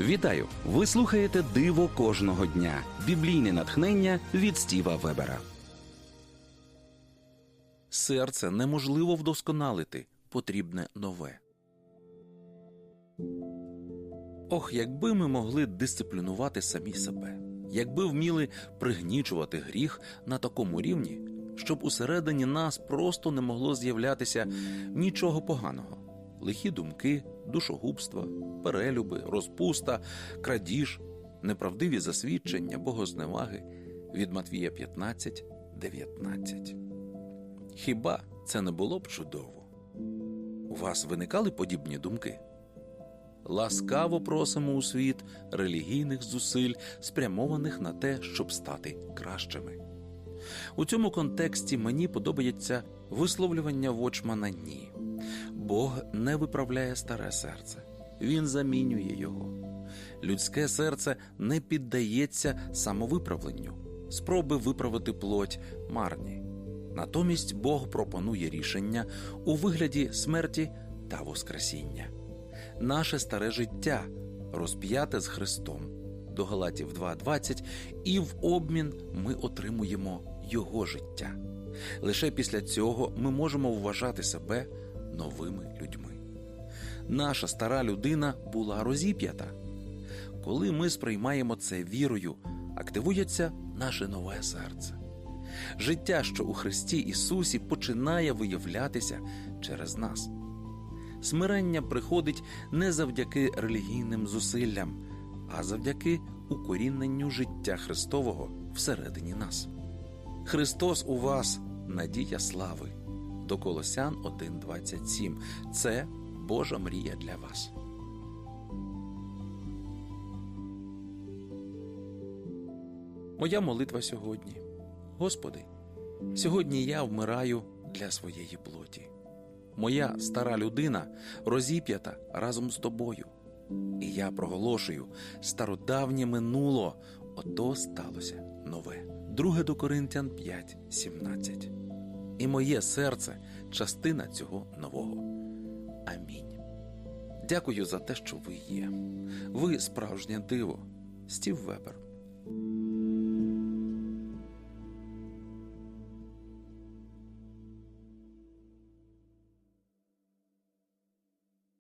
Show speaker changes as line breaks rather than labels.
Вітаю! Ви слухаєте Диво кожного дня. Біблійне натхнення від Стіва Вебера. Серце неможливо вдосконалити, потрібне нове. Ох, якби ми могли дисциплінувати самі себе, якби вміли пригнічувати гріх на такому рівні, щоб усередині нас просто не могло з'являтися нічого поганого, лихі думки, душогубства, перелюби, розпуста, крадіж, неправдиві засвідчення, богозневаги від Матвія 15, 19. Хіба це не було б чудово? У вас виникали подібні думки? Ласкаво просимо у світ релігійних зусиль, спрямованих на те, щоб стати кращими. У цьому контексті мені подобається висловлювання вочмана ні. Бог не виправляє старе серце, Він замінює його. Людське серце не піддається самовиправленню, спроби виправити плоть марні. Натомість Бог пропонує рішення у вигляді смерті та Воскресіння. Наше старе життя розп'яте з Христом до Галатів 2.20, і в обмін ми отримуємо Його життя. Лише після цього ми можемо вважати себе новими людьми. Наша стара людина була розіп'ята. Коли ми сприймаємо це вірою, активується наше нове серце. Життя, що у Христі Ісусі, починає виявлятися через нас. Смирення приходить не завдяки релігійним зусиллям, а завдяки укоріненню життя Христового всередині нас. Христос у вас надія слави. До Колосян 1.27. Це Божа мрія для вас. Моя молитва сьогодні. Господи, сьогодні я вмираю для своєї плоті. Моя стара людина розіп'ята разом з тобою. І я проголошую стародавнє минуло, ото сталося нове. 2 до Коринтян 5, 17. І моє серце частина цього нового. Амінь. Дякую за те, що ви є. Ви справжнє диво. Стів Вебер.